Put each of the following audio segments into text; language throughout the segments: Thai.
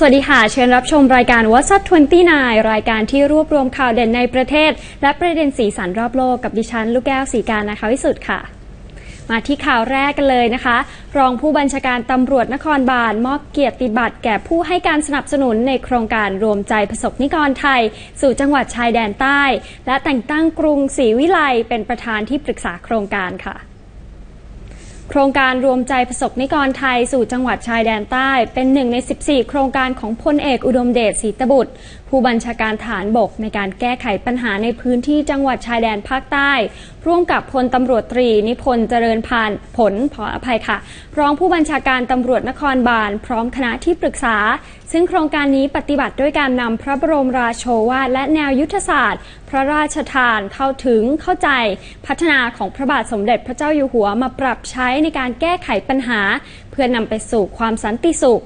สวัสดีค่ะ เชิญรับชมรายการ What's Up 29 รายการที่รวบรวมข่าวเด่นในประเทศ และประเด็นสีสันรอบโลกกับดิฉัน ลูกแก้วสีการนะคะวิสุทธ์ค่ะมาที่ข่าวแรกกันเลยนะคะ รองผู้บัญชาการตำรวจนครบาลมอบเกียรติบัตรแก่ผู้ให้การสนับสนุนในโครงการรวมใจประสบนิกรไทย สู่จังหวัดชายแดนใต้ และแต่งตั้งกรุงศรีวิไลเป็นประธานที่ปรึกษาโครงการค่ะ โครงการรวมใจประสบนิกรไทยสู่จังหวัดชายแดนใต้ เป็นหนึ่งใน 14 โครงการของพลเอกอุดมเดชศรีตบุตรผู้บัญชาการฐานบกในการแก้ไขปัญหาในพื้นที่จังหวัดชายแดนภาคใต้ ร่วมกับพลตำรวจตรีนิพนธ์เจริญพานผลขออภัยค่ะ รองผู้บัญชาการตำรวจนครบาล พร้อมคณะที่ปรึกษา ซึ่งโครงการนี้ปฏิบัติด้วยการนำพระบรมราโชวาทและแนวยุทธศาสตร์ พระราชทานเข้าถึงเข้าใจพัฒนาของพระบาทสมเด็จพระเจ้าอยู่หัวมาปรับใช้ในการแก้ไขปัญหา เพื่อนนำไปสู่ความสันติสุข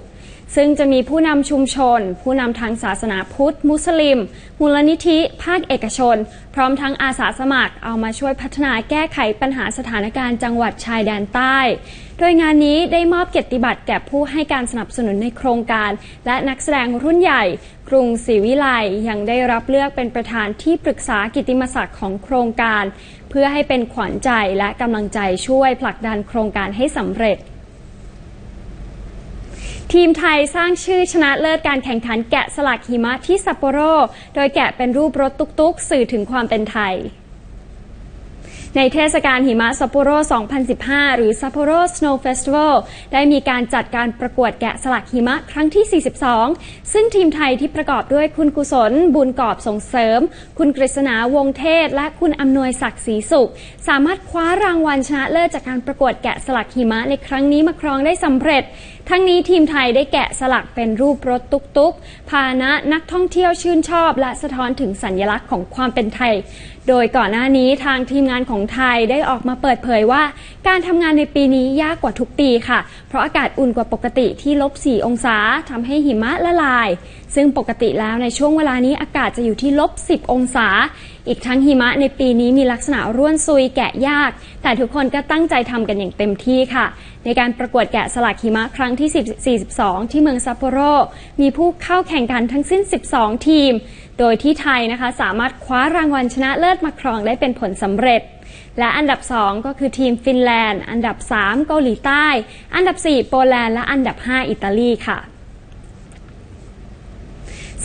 ซึ่งจะมีผู้นำชุมชน ผู้นำทางศาสนาพุทธ มุสลิม มูลนิธิ ภาคเอกชน พร้อมทั้งอาสาสมัคร เอามาช่วยพัฒนาแก้ไขปัญหาสถานการณ์จังหวัดชายแดนใต้ โดยงานนี้ได้มอบเกียรติบัตรแก่ผู้ให้การสนับสนุนในโครงการ และนักแสดงรุ่นใหญ่ กรุงศรีวิไลยังได้รับเลือกเป็นประธานที่ปรึกษากิตติมศักดิ์ของโครงการ เพื่อให้เป็นขวัญใจและกำลังใจช่วยผลักดันโครงการให้สำเร็จ ทีมไทยสร้างชื่อชนะเลิศการแข่งขันแกะสลักหิมะที่ซัปโปโร โดยแกะเป็นรูปรถตุ๊กๆ สื่อถึงความเป็นไทย ในเทศกาลหิมะซัปโปโร 2015 หรือ Sapporo Snow Festival ได้มีการจัดการประกวดแกะสลักหิมะครั้งที่ 42 ซึ่งทีมไทยที่ประกอบด้วยคุณกุศล บุญกอบส่งเสริม คุณกฤษณาวงเทศ และคุณอำนวยศักดิ์ศรีสุข สามารถคว้ารางวัลชนะเลิศจากการประกวดแกะสลักหิมะในครั้งนี้มาครองได้สำเร็จทั้งนี้ทีมไทยได้แกะสลักเป็นรูปรถตุกๆพาณนะนักท่องเที่ยวชื่นชอบ และสะท้อนถึงสัญญลักษณ์ของความเป็นไทย โดยก่อนหน้านี้ทางทีมงานของไทยได้ออกมาเปิดเผยว่า การทำงานในปีนี้ยากกว่าทุกปีค่ะ เพราะอากาศอุ่นกว่าปกติที่ลบ4องศาทำให้หิมะละลาย ซึ่งปกติแล้วในช่วงเวลานี้อากาศจะอยู่ที่ลบ 10 องศา อีกทั้งหิมะในปีนี้มีลักษณะร่วนซุยแกะยาก แต่ทุกคนก็ตั้งใจทำกันอย่างเต็มที่ค่ะ ในการประกวดแกะสลักหิมะครั้งที่ 42 ที่เมืองซัปโปโร มีผู้เข้าแข่งขันทั้งสิ้น 12 ทีม โดยที่ไทยนะคะสามารถคว้ารางวัลชนะเลิศมาครองได้เป็นผลสำเร็จและอันดับ 2 ก็คือทีมฟินแลนด์ อันดับ 3 เกาหลีใต้ อันดับ 4 โปแลนด์ และอันดับ 5 อิตาลีค่ะ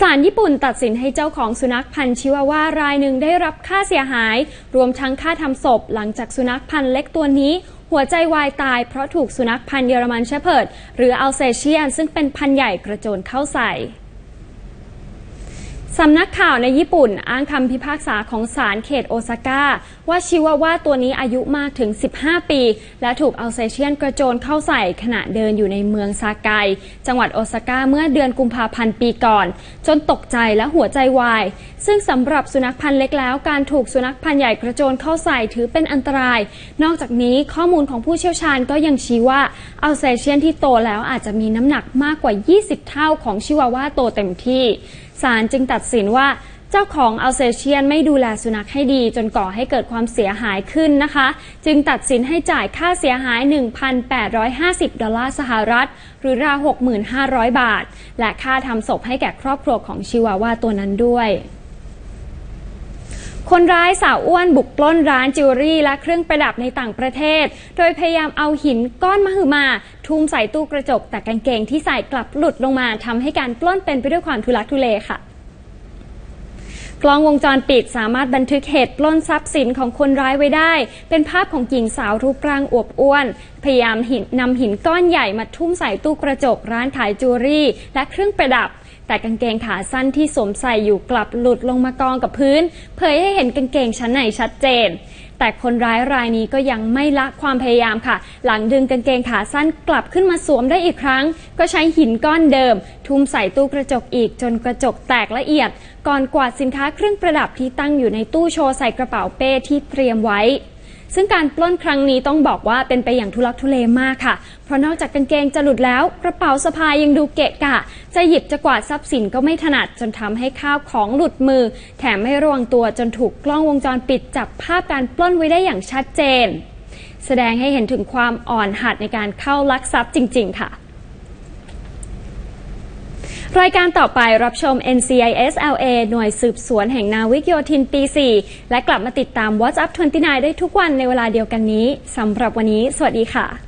ศาลญี่ปุ่นตัดสินให้เจ้าของสุนัขพันธุ์ชิวาว่ารายหนึ่งได้รับค่าเสียหาย รวมทั้งค่าทำศพหลังจากสุนัขพันธุ์เล็กตัวนี้ หัวใจวายตายเพราะถูกสุนัขพันธุ์เยอรมันเชพเพิร์ดหรืออัลเซเชียนซึ่งเป็นพันธุ์ใหญ่กระโจนเข้าใส่ สำนักข่าวในญี่ปุ่นอ้างคำพิพากษาของศาลเขตโอซาก้า ว่าชิวาว่าตัวนี้อายุมากถึง 15 ปี และถูกเอัลเซเชียนกระโจนเข้าใส่ขณะเดินอยู่ในเมืองซาไกจังหวัดโอซาก้าเมื่อเดือนกุมภาพันธ์ปีก่อน จนตกใจและหัวใจวาย ซึ่งสำหรับสุนัขพันธุ์เล็กแล้ว การถูกสุนัขพันธุ์ใหญ่กระโจนเข้าใส่ถือเป็นอันตราย นอกจากนี้ข้อมูลของผู้เชี่ยวชาญก็ยังชี้ว่าเอัลเซเชียนที่โตแล้วอาจจะมีน้ำหนักมากกว่า 20 เท่าของชิวาว่าโตเต็มที่ ศาลจึงตัดสินว่าเจ้าของอัลเซเชียนไม่ดูแลสุนัขให้ดีจนก่อให้เกิดความเสียหายขึ้นนะคะ จึงตัดสินให้จ่ายค่าเสียหาย 1,850 ดอลลาร์สหรัฐ หรือราว 6,500 บาท และค่าทำศพให้แก่ครอบครัวของชิวาว่าตัวนั้นด้วย คนร้ายสาวอ้วนบุกปล้นร้านจิวเวลรี่ และเครื่องประดับในต่างประเทศ โดยพยายามเอาหินก้อนมหึมา ทุ่มใส่ตู้กระจก แต่กางเกงที่ใส่กลับหลุดลงมาทำให้การปล้นเป็นไปด้วยความทุลักทุเลค่ะกล้องวงจรปิดสามารถบันทึกเหตุปล้นทรัพย์สินของคนร้ายไว้ได้ เป็นภาพของหญิงสาวรูปร่างอวบอ้วน พยายามหินนำหินก้อนใหญ่มาทุ่มใส่ตู้กระจกร้านขายจิวเวลรี่ และเครื่องประดับ แต่กางเกงขาสั้นที่สวมใส่อยู่กลับหลุดลงมากองกับพื้น เผยให้เห็นกางเกงชั้นในชัดเจน แต่คนร้ายรายนี้ก็ยังไม่ละความพยายามค่ะ หลังดึงกางเกงขาสั้นกลับขึ้นมาสวมได้อีกครั้ง ก็ใช้หินก้อนเดิม ทุ่มใส่ตู้กระจกอีกจนกระจกแตกละเอียด ก่อนกวาดสินค้าเครื่องประดับที่ตั้งอยู่ในตู้โชว์ใส่กระเป๋าเป้ที่เตรียมไว้ ซึ่งการปล้นครั้งนี้ต้องบอกว่าเป็นไปอย่างทุลักทุเลมากค่ะ เพราะนอกจากกางเกงจะหลุดแล้ว กระเป๋าสะพายยังดูเกะกะ จะหยิบจะกวาดทรัพย์สินก็ไม่ถนัดจนทำให้ข้าวของหลุดมือ แถมไม่ระวังตัวจนถูกกล้องวงจรปิดจับภาพการปล้นไว้ได้อย่างชัดเจน แสดงให้เห็นถึงความอ่อนหัดในการเข้าลักทรัพย์จริง ๆ ค่ะ รายการต่อไปรับชม NCIS LA หน่วยสืบสวนแห่งนาวิกโยธินปี 4 และกลับมาติดตาม What's Up 29 ได้ทุกวันในเวลาเดียวกันนี้สำหรับวันนี้ สวัสดีค่ะ